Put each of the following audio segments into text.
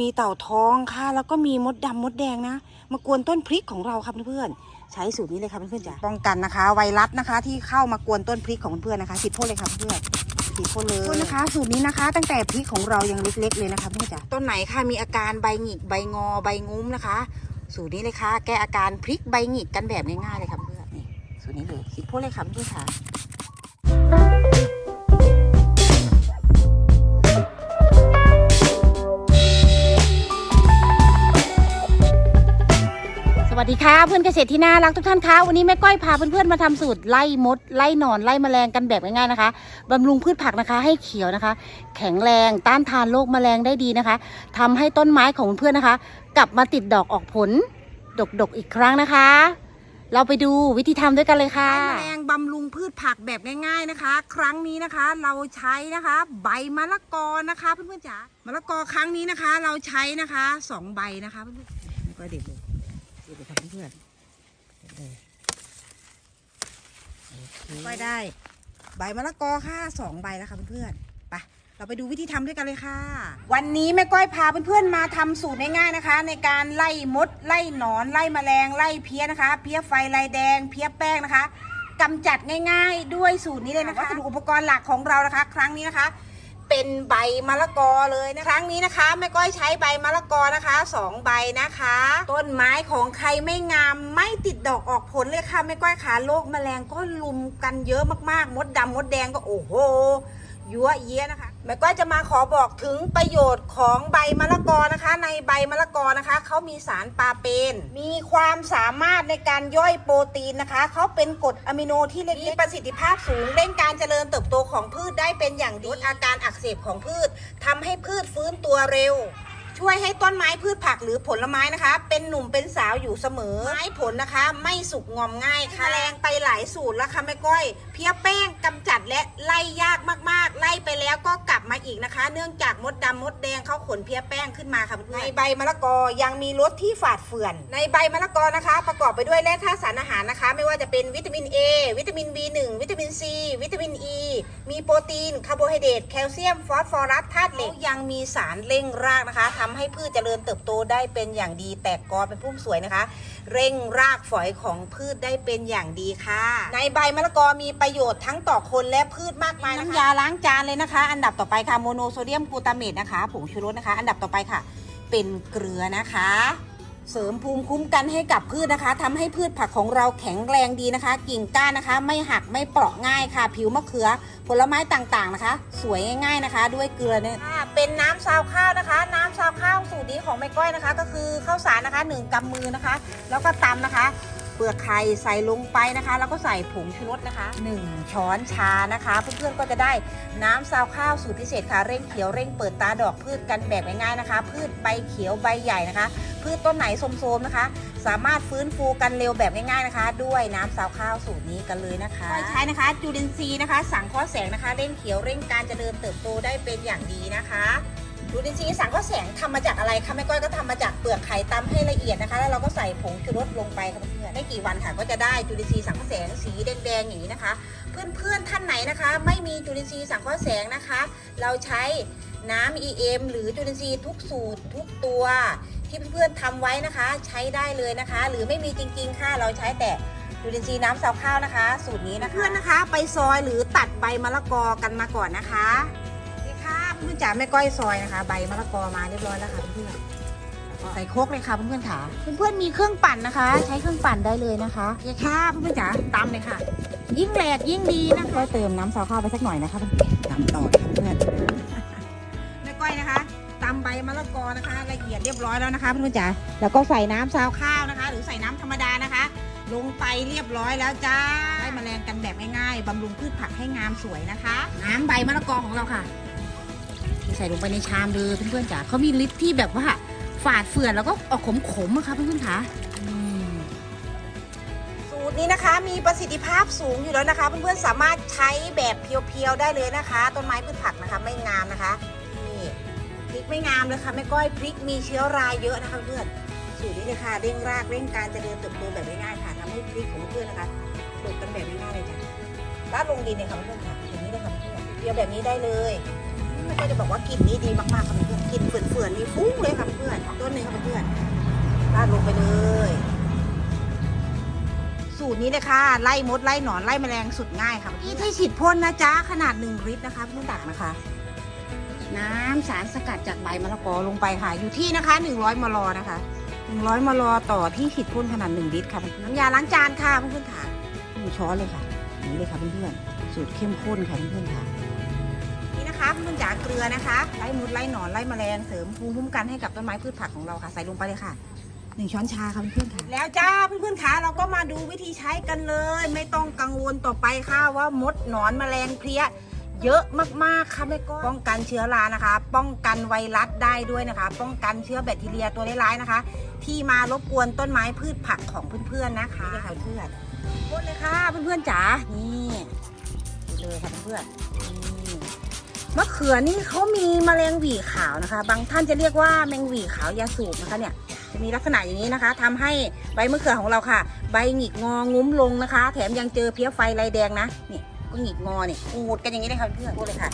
มีเต่าทองค่ะ แล้วก็มีมดดำมดแดงนะ มากวนต้นพริกของเราครับเพื่อนๆใช้สูตรนี้เลยครับเพื่อนๆจ้ะป้องกันนะคะ ไวรัสนะคะ ที่เข้ามากวนต้นพริกของเพื่อนๆนะคะฉีดพ่นเลยครับเพื่อนฉีดพ่นเลยพ่นนะคะ สูตรนี้นะคะ ตั้งแต่พริกของเรายังเล็ก ๆ เลยนะคะเพื่อนๆจ้ะต้นไหนค่ะมีอาการใบหงิกใบงอใบงุ้มนะคะ สูตรนี้เลยค่ะ แก้อาการพริกใบหงิกกันแบบง่ายๆเลยครับเพื่อนนี่สูตรนี้เลยฉีดพ่นเลยครับเพื่อนๆค่ะ สวัสดีค่ะเพื่อนเกษตรที่น่ารักทุกท่านคะวันนี้แม่ก้อยพาเพื่อนๆมาทำสูตรไล่มด ไล่หนอนไล่แมลงกันแบบง่ายๆนะคะบำรุงพืชผักนะคะ ให้เขียวนะคะ แข็งแรงต้านทานโรคแมลงได้ดีนะคะทำให้ต้นไม้ของเพื่อนๆนะคะ กลับมาติดดอกออกผล ดกๆอีกครั้งนะคะ เราไปดูวิธีทำด้วยกันเลยค่ะแมลงบำรุงพืชผักแบบง่าย ๆนะคะ ครั้งนี้นะคะ เราใช้นะคะ ใบมะละกอนะคะเพื่อนๆจ๋ามะละกอครั้งนี้นะคะ เราใช้นะคะสองใบนะคะเพื่อนๆไม่ก็เด็ดเลย พื่อนๆเด็ดเลยก็ได้ ใบมะละกอค่ะสองใบแล้วค่ะเพื่อนๆไปเราไปดูวิธีทำด้วยกันเลยค่ะ วันนี้แม่ก้อยพาเพื่อนๆมาทำสูตรง่ายๆนะคะ ในการไล่มด ไล่หนอน ไล่แมลงไล่เพี้ยนะคะ เพี้ยไฟลายแดง เพี้ยแป้งนะคะกำจัดง่าย ๆ ด้วยสูตรนี้เลยนะคะวัสดุอุปกรณ์หลักของเรานะคะ ครั้งนี้นะคะ เป็นใบมะละกอเลยนะครั้งนี้นะคะแม่ก้อยใช้ใบมะละกอนะคะสองใบนะคะ ต้นไม้ของใครไม่งามไม่ติดดอกออกผลเลยค่ะแม่ก้อยขาโรคแมลงก็ลุมกันเยอะมากๆ มดดำมดแดงก็โอ้โหยั่วเยี้ยนะคะ แม่ก้อยจะมาขอบอกถึงประโยชน์ของใบมะละกอนะคะ ในใบมะละกอนะคะเขามีสารปาเปน มีความสามารถในการย่อยโปรตีนนะคะเขาเป็นกรดอะมิโนที่เล็กมีประสิทธิภาพสูงเร่งการเจริญเติบโตของพืชได้เป็นอย่างดีลดอาการอักเสบของพืชทำให้พืชฟื้นตัวเร็ว ช่วยให้ต้นไม้พืชผักหรือผลไม้นะคะ เป็นหนุ่มเป็นสาวอยู่เสมอ ไม้ผลนะคะ ไม่สุกงอมง่ายค่ะแรงไปหลายสูตรแล้วค่ะแม่ก้อย เพี้ยแป้งกำจัดและไล่ยากมากๆ ไล่ไปแล้วก็กลับมาอีกนะคะ เนื่องจากมดดำมดแดงเขาขนเพี้ยแป้งขึ้นมาค่ะเพื่อนในใบมะละกอยังมีรสที่ฝาดเฟื่อน ในใบมะละกอนะคะ ประกอบไปด้วยแร่ธาตุสารอาหารนะคะ ไม่ว่าจะเป็นวิตามิน A วิตามิน B1 วิตามิน C วิตามิน E มีโปรตีนคาร์โบไฮเดรตแคลเซียมฟอสฟอรัสธาตุเหล็กยังมีสารเร่งรากนะคะทำให้พืชเจริญเติบโตได้เป็นอย่างดี แตกกอเป็นพุ่มสวยนะคะ เร่งรากฝอยของพืชได้เป็นอย่างดีค่ะ ในใบมะละกอมีประโยชน์ทั้งต่อคนและพืชมากมายน้ำยาล้างจานเลยนะคะ อันดับต่อไปค่ะโมโนโซเดียมกลูตาเมตนะคะผงชูรสนะคะ อันดับต่อไปค่ะ เป็นเกลือนะคะ เสริมภูมิคุ้มกันให้กับพืชนะคะทำให้พืชผักของเราแข็งแรงดีนะคะ กิ่งก้านนะคะ ไม่หักไม่เปราะง่ายค่ะ ผิวมะเขือ ผลไม้ต่างๆนะคะ สวยง่ายๆนะคะ ด้วยเกลือเนี่ยเป็นน้ำซาวข้าวนะคะ น้ำซาวข้าวสูตรนี้ของแม่ก้อยนะคะ ก็คือข้าวสารนะคะหนึ่งกำมือนะคะ แล้วก็ตำนะคะ เปลือกไข่ใส่ลงไปนะคะ แล้วก็ใส่ผงชูรสนะคะ 1 ช้อนชานะคะ เพื่อนๆก็จะได้น้ำซาวข้าวสูตรพิเศษค่ะ เร่งเขียวเร่งเปิดตาดอกพืชกันแบบง่ายๆนะคะ พืชใบเขียวใบใหญ่นะคะ พืชต้นไหนโทมๆนะคะ สามารถฟื้นฟูกันเร็วแบบง่ายๆนะคะ ด้วยน้ำซาวข้าวสูตรนี้กันเลยนะคะใช้นะคะจูดินทรีย์นะคะ สังเคราะห์แสงนะคะ เร่งเขียวเร่งการเจริญเติบโตได้เป็นอย่างดีนะคะจูดินซีสังเคราะห์แสงทำมาจากอะไรคะแม่ก้อยก็ทำมาจากเปลือกไข่ตำให้ละเอียดนะคะ แล้วเราก็ใส่ผงชูรสลงไปค่ะเพื่อน ไม่กี่วันค่ะ ก็จะได้จูดินทรีย์สังเคราะห์แสงสีแดงๆอย่างนี้นะคะ เพื่อนๆท่านไหนนะคะ ไม่มีจุลินทรีย์สังเคราะห์แสงนะคะ เราใช้น้ำ EM หรือจุลินทรีย์ทุกสูตรทุกตัว ที่เพื่อนๆทำไว้นะคะ ใช้ได้เลยนะคะ หรือไม่มีจริงๆค่ะเราใช้แต่จุลินทรีย์น้ำซาวข้าวนะคะ สูตรนี้นะคะเพื่อนนะคะ ไปซอยหรือตัดใบมะละกอกันมาก่อนนะคะนี่ค่ะเพื่อนจ๋าแม่ก้อยซอยนะคะ ใบมะละกอมาเรียบร้อยแล้วค่ะเพื่อน ใส่โครกเลยค่ะเพื่อนๆค่ะเพื่อนๆมีเครื่องปั่นนะคะ ใช้เครื่องปั่นได้เลยนะคะโอเคค่ะเพื่อนๆจ๋าตามเลยค่ะ ยิ่งแหลกยิ่งดีนะคะก็เติมน้ำซาวข้าวไปสักหน่อยนะคะตำต่อค่ะเพื่อนแม่ก้อยนะคะตำใบมะละกอนะคะ ละเอียดเรียบร้อยแล้วนะคะเพื่อนๆจ๋าแล้วก็ใส่น้ำซาวข้าวนะคะ หรือใส่น้ำธรรมดานะคะ ลงไปเรียบร้อยแล้วจ้าให้แมลงกันแบบง่ายๆบำรุงพืชผักให้งามสวยนะคะ น้ำใบมะละกอของเราค่ะใส่ลงไปในชามเลยเพื่อนๆจ๋าเขามีฤทธิ์ที่แบบว่า ฝาดเฟื่อนแล้วก็ออกขมๆอะค่ะเพื่อนๆค่ะสูตรนี้นะคะมีประสิทธิภาพสูงอยู่แล้วนะคะ เพื่อนๆสามารถใช้แบบเพียวๆได้เลยนะคะ ต้นไม้พืชผักนะคะไม่งามนะคะนี่พริกไม่งามเลยค่ะแม่ก้อยพริกมีเชื้อราเยอะนะคะเพื่อนสูตรนี้เลยค่ะเร่งรากเร่งการเจริญเติบโตแบบง่ายๆค่ะทำให้พริกของเพื่อนนะคะปลูกกันแบบง่ายๆเลยจ้ะลาดลงดินเลยค่ะเพื่อนๆค่ะอย่างนี้เลยค่ะเพื่อนๆเพียวแบบนี้ได้เลย อืไม่ก็จะบอกว่ากลิ่นนี้ดีมากๆค่ะเพื่อนๆกลิ่นเฟื่อนๆนี่ฟุ้งเลยค่ะเพื่อนๆต้นนึงค่ะเพื่อนๆราดลงไปเลย สูตรนี้เลยค่ะไล่มดไล่หนอนไล่แมลงสุดง่ายค่ะที่ที่ฉีดพ่นนะจ๊ะขนาดหนึ่งลิตรนะคะเพื่อนตักนะคะ น้ำสารสกัดจากใบมะละกอลงไปค่ะ อยู่ที่นะคะ100มลนะคะ100มลต่อที่ฉีดพ่นขนาด1ลิตรค่ะน้ำยาล้างจานค่ะเพื่อนๆค่ะหนึ่งช้อนเลยค่ะ นี้เลยค่ะเพื่อนๆสูตรเข้มข้นค่ะเพื่อนๆค่ะ นี่นะคะเพื่อนๆจ๋าเกลือนะคะไล่มดไล่หนอนไล่แมลงเสริมภูมิคุ้มกันให้กับต้นไม้พืชผักของเราค่ะ ใส่ลงไปเลยค่ะหนึ่งช้อนชาค่ะเพื่อนๆค่ะแล้วจ้าเพื่อนๆค่ะเราก็มาดูวิธีใช้กันเลย ไม่ต้องกังวลต่อไปค่ะว่ามดหนอนแมลงเพลี้ยเยอะมากๆค่ะแม่ก้อยป้องกันเชื้อรานะคะ ป้องกันไวรัสได้ด้วยนะคะ ป้องกันเชื้อแบคทีเรียตัวร้ายๆนะคะ ที่มารบกวนต้นไม้พืชผักของเพื่อนๆนะคะนี่ค่ะเพื่อนๆพ่นเลยค่ะเพื่อนๆจ๋านี่ดูเลยค่ะเพื่อนๆนี่ มะเขือนี่เขามีแมลงหวีขาวนะคะ บางท่านจะเรียกว่าแมงหวีขาวยาสูบนะคะเนี่ยจะมีลักษณะอย่างนี้นะคะทำให้ใบมะเขือของเราค่ะ ใบหงิกงองุ้มลงนะคะ แถมยังเจอเพี้ยไฟลายแดงนะนี่ก็หงิกงอนี่อูดกันอย่างนี้เลยค่ะเพื่อนๆพูดเลยค่ะ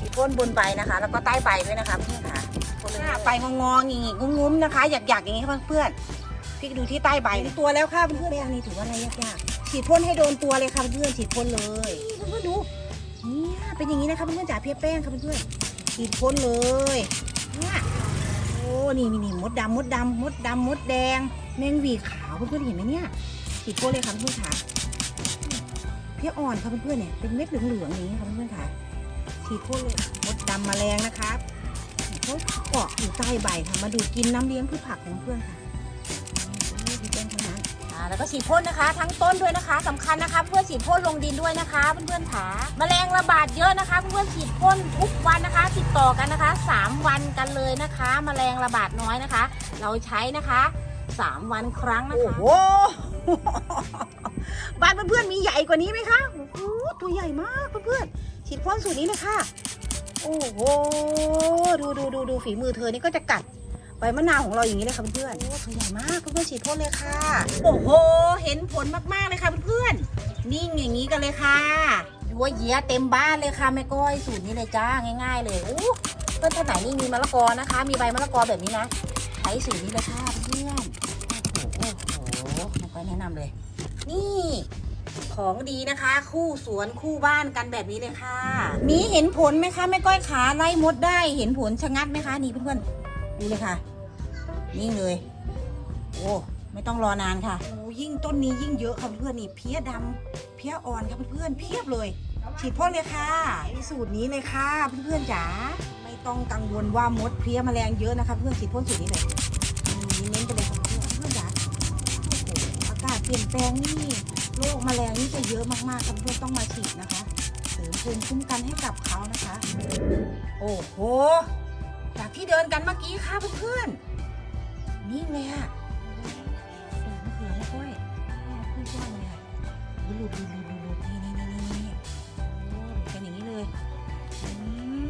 มีพ่นบนใบนะคะ แล้วก็ใต้ใบด้วยนะคะเพื่อนๆค่ะพ่นเลยค่ะใบงองอๆหงิกๆงุ้มๆนะคะหยักๆอย่างนี้ค่ะเพื่อนๆพี่ดูที่ใต้ใบนี่ตัวแล้วค่ะเพื่อนๆอันนี้ถือว่าอะไรยากๆฉีดพ่นให้โดนตัวเลยค่ะเพื่อนๆฉีดพ่นเลยเพื่อนๆดู เป็นอย่างนี้นะคะเพื่อนๆจ๋าเพี้ยแป้งค่ะเพื่อนๆฉีดพ่นเลยเนี่ยโอ้นี่นี่นี่มดดำมดดำมดดำมดแดง แมงวีขาวเพื่อนๆเห็นไหมเนี่ยฉีดโป้เลยค่ะเพื่อนๆค่ะเพี้ยอ่อนค่ะเพื่อนๆเนี่ยเป็นเม็ดเหลืองๆอย่างนี้ค่ะเพื่อนๆค่ะฉีดโป้เลยมดดำแมลงนะครับเขาเกาะอยู่ใต้ใบค่ะมาดูดกินน้ำเลี้ยงพืชผักของเพื่อนค่ะ แล้วก็ฉีดพ่นนะคะ ทั้งต้นด้วยนะคะสำคัญนะคะ เพื่อฉีดพ่นลงดินด้วยนะคะเพื่อนๆค่ะแมลงระบาดเยอะนะคะ เพื่อนๆฉีดพ่นทุกวันนะคะ ติดต่อกันนะคะ 3 วันกันเลยนะคะ แมลงระบาดน้อยนะคะ เราใช้นะคะ 3 วันครั้งนะคะโอ้โหบ้านเพื่อนๆมีใหญ่กว่านี้ไหมคะโอ้โหตัวใหญ่มากเพื่อนๆฉีดพ่นสูตรนี้เลยค่ะโอ้โหดูดูดูดูฝีมือเธอนี่ก็จะกัด ใบมะนาวของเราอย่างนี้เลยค่ะเพื่อนๆโอ้ตัวใหญ่มากเพื่อนๆฉีดพ่นเลยค่ะ โอ้โห เห็นผลมากๆเลยค่ะเพื่อนๆนิ่งอย่างนี้กันเลยค่ะยัวเยียเต็มบ้านเลยค่ะแม่ก้อยสูตรนี้เลยจ้าง่าย ๆ เลยโอ้เพื่อนท่านไหนนี่มีมะละกอนะคะ มีใบมะละกอแบบนี้นะใช้สูตรนี้เลยค่ะเพื่อนโอ้โหโอ้โหแม่ก้อยแนะนำเลย นี่ของดีนะคะ คู่สวนคู่บ้านกันแบบนี้เลยค่ะ มีเห็นผลไหมคะแม่ก้อยขาไล่มดได้เห็นผลชะงัดไหมคะนี่เพื่อนๆดูเลยค่ะ นิ่งเลย โอ้ไม่ต้องรอนานค่ะโอ้ยิ่งต้นนี้ยิ่งเยอะค่ะเพื่อนนี่เพี้ยดำเพี้ยอ่อนค่ะเพื่อนเพียบเลยฉีดพ่นเลยค่ะสูตรนี้เลยค่ะเพื่อนๆจ๋าไม่ต้องกังวลว่ามดเพี้ยแมลงเยอะนะคะ เพื่อนฉีดพ่นสูตรนี้เลยอืมเน้นไปเลยค่ะเพื่อนเพื่อนจ๋าโอ้โหอากาศเปลี่ยนแปลงนี่โรคแมลงนี่จะเยอะมากๆค่ะเพื่อนต้องมาฉีดนะคะเสริมภูมิคุ้มกันให้กับเขานะคะ โอ้โหจากที่เดินกันเมื่อกี้ค่ะเพื่อนๆ นี่เลยอะโอ้มะเขือไม่ก้อยไม่ค่อยเลยอะหลุดหลุดหลุดหลุดหลุดนี่นี่นี่นี่นี่โอ้หลุดกันอย่างนี้เลยอื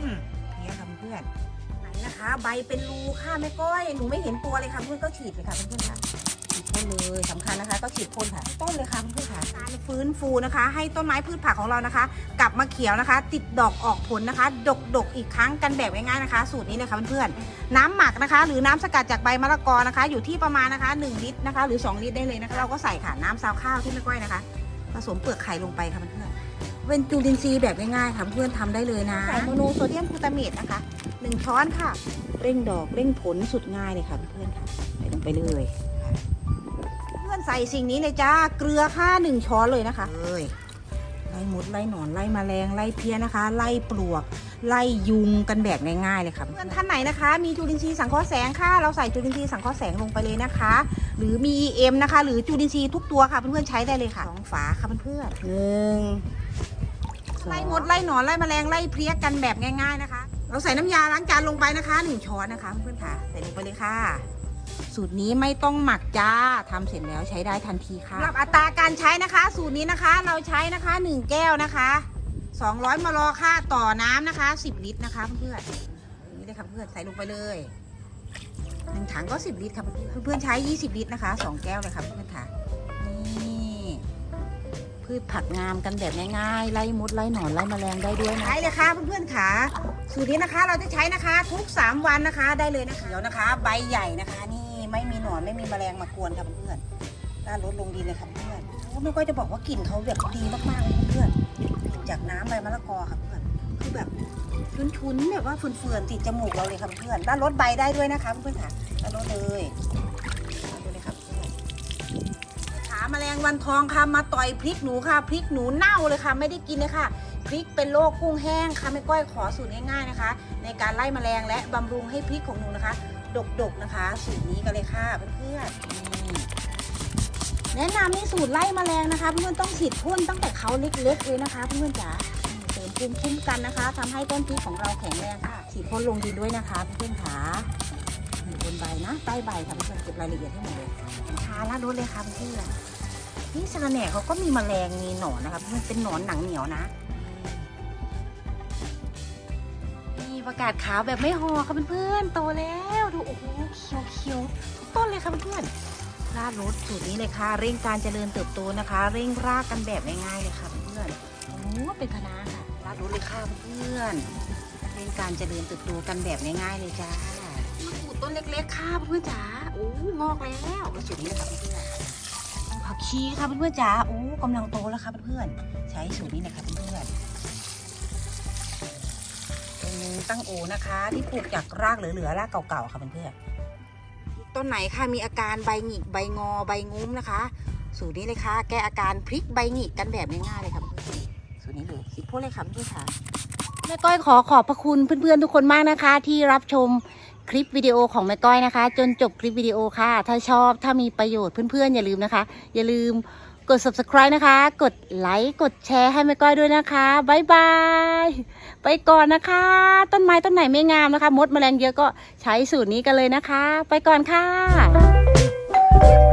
มเนี่ยค่ะเพื่อนไหนนะคะ ใบเป็นรูค่ะแม่ก้อย หนูไม่เห็นตัวเลยค่ะเพื่อนก็ฉีดเลยค่ะเพื่อนๆค่ะฉีดพ่น เลยสำคัญนะคะ ก็ฉีดพ่นค่ะต้นเลยค่ะเพื่อนค่ะการฟื้นฟูนะคะ ให้ต้นไม้พืชผักของเรานะคะ กลับมาเขียวนะคะ ติดดอกออกผลนะคะ ดกดกอีกครั้งกันแบบง่ายๆนะคะ สูตรนี้เลยค่ะเพื่อนๆน้ำหมักนะคะ หรือน้ำสกัดจากใบมะละกอนะคะ อยู่ที่ประมาณนะคะ 1 ลิตรนะคะ หรือ 2 ลิตรได้เลยนะคะ เราก็ใส่ค่ะน้ำซาวข้าวที่ไม่ก้อยนะคะ ผสมเปลือกไข่ลงไปค่ะเพื่อนๆเป็นจุลินทรีย์แบบง่ายๆค่ะเพื่อนๆทำได้เลยนะใส่โมโนโซเดียมกลูตาเมตนะคะ1ช้อนค่ะเร่งดอกเร่งผลสุดง่ายเลยค่ะเพื่อนๆค่ะใส่ลงไปเลย ใส่สิ่งนี้เลยจ้า เกลือค่ะหนึ่งช้อนเลยนะคะเลยไล่มดไล่หนอนไล่แมลงไล่เพี้ยนะคะ ไล่ปลวก ไล่ยุงกันแบบง่ายๆเลยค่ะเพื่อนท่านไหนนะคะ มีจุลินทรีย์สังเคราะห์แสงค่ะ เราใส่จุลินทรีย์สังเคราะห์แสงลงไปเลยนะคะ หรือมี EM นะคะ หรือจุลินทรีย์ทุกตัวค่ะเพื่อนๆใช้ได้เลยค่ะสองฝาค่ะเพื่อนๆหนึ่งไล่มดไล่หนอนไล่แมลงไล่เพลี้ยกันแบบง่าย ๆนะคะ เราใส่น้ำยาล้างจานลงไปนะคะหนึ่งช้อนนะคะเพื่อนๆค่ะใส่ลงไปเลยค่ะ สูตรนี้ไม่ต้องหมักจ้าทำเสร็จแล้วใช้ได้ทันทีค่ะสำหรับอัตราการใช้นะคะ สูตรนี้นะคะ เราใช้นะคะหนึ่งแก้วนะคะ 200มลค่าต่อน้ำนะคะ 10 ลิตรนะคะเพื่อนๆนี่เลยค่ะเพื่อนใส่ลงไปเลยหนึ่งถังก็ 10 ลิตรค่ะเพื่อนๆเพื่อนๆใช้ 20 ลิตรนะคะ 2 แก้วเลยค่ะเพื่อนๆค่ะนี่พืชผักงามกันแบบง่ายๆไล่มดไล่หนอนไล่แมลงได้ด้วยนะใช้เลยค่ะเพื่อนๆค่ะสูตรนี้นะคะเราจะใช้นะคะทุก 3 วันนะคะได้เลยนะคะเดี๋ยวนะคะ ใบใหญ่นะคะนี่ ไม่มีหนอนไม่มีแมลงมากวนค่ะเพื่อนๆน่าลดลงดีเลยค่ะเพื่อนโอ้ไม่ก็จะบอกว่ากลิ่นเขาแบบดีมากๆเลยเพื่อนๆกลิ่นจากน้ำใบมะละกอค่ะเพื่อนคือแบบชุนๆแบบว่าเฟื่อนๆติดจมูกเราเลยค่ะเพื่อนๆด้านลดใบได้ด้วยนะคะเพื่อนๆค่ะด้านลดเลยด้าลดเลยค่ะเพื่อนขาแมลงวันทองค่ะมาต่อยพริกหนูค่ะพริกหนูเน่าเลยค่ะ ไม่ได้กินเลยค่ะพริกเป็นโรคกุ้งแห้งค่ะแม่ก้อยขอสูตรง่ายๆนะคะ ในการไล่แมลงและบำรุงให้พริกของหนูนะคะ ดกๆนะคะ สูตรนี้กันเลยค่ะเพื่อนๆแนะนำนี่สูตรไล่แมลงนะคะ เพื่อนๆต้องฉีดพ่นตั้งแต่เขาเล็กๆเลยนะคะ เพื่อนๆจ๋าเสริมภูมิคุ้มกันนะคะทำให้ต้นพริกของเราแข็งแรงค่ะฉีดพ่นลงดินด้วยนะคะ เพื่อนๆค่ะบนใบนะใต้ใบค่ะเพื่อนๆเก็บรายละเอียดให้หมดเลยทาละรถเลยค่ะเพื่อนๆนี่สะระแหน่เขาก็มีแมลงมีหนอนนะคะเพื่อนเป็นหนอนหนังเหนียวนะนี่ประกาศขาวแบบไม่ห่อค่ะเพื่อนๆโตแล้ว ดู เขียวทุกต้นเลยค่ะเพื่อนๆราดรสสูตรนี้เลยค่ะ เร่งการเจริญเติบโตนะคะ เร่งรากกันแบบง่ายๆเลยค่ะเพื่อนๆโอ้เป็นคณะค่ะราดรสเลยค่ะเพื่อนๆเร่งการเจริญเติบโตกันแบบง่ายๆเลยจ้ามะกรูดต้นเล็กๆค่ะเพื่อนๆจ๋าโอ้งอกแล้วกระสุนนี้เลยค่ะเพื่อนๆผักชีค่ะเพื่อนๆจ๋าโอ้กำลังโตแล้วค่ะเพื่อนๆใช้สูตรนี้เลยค่ะเพื่อนๆเป็นตั้งโอนะคะ ที่ปลูกจากรากเหลือๆรากเก่าๆค่ะเพื่อนๆ ต้นไหนค่ะมีอาการใบหงิกใบงอใบงุ้มนะคะ สูตรนี้เลยค่ะ แก้อาการพลิกใบหงิกกันแบบง่ายๆเลยค่ะเพื่อนๆสูตรนี้เลยสิพูดเลยค่ะเพื่อนๆค่ะแม่ก้อยขอขอบพระคุณเพื่อนๆทุกคนมากนะคะ ที่รับชมคลิปวิดีโอของแม่ก้อยนะคะ จนจบคลิปวิดีโอค่ะ ถ้าชอบถ้ามีประโยชน์เพื่อนๆอย่าลืมนะคะ อย่าลืม กด subscribe นะคะ กดไลค์กดแชร์ให้แม่ก้อยด้วยนะคะบายบายไปก่อนนะคะ ต้นไม้ต้นไหนไม่งามนะคะ มดแมลงเยอะก็ใช้สูตรนี้กันเลยนะคะ ไปก่อนค่ะ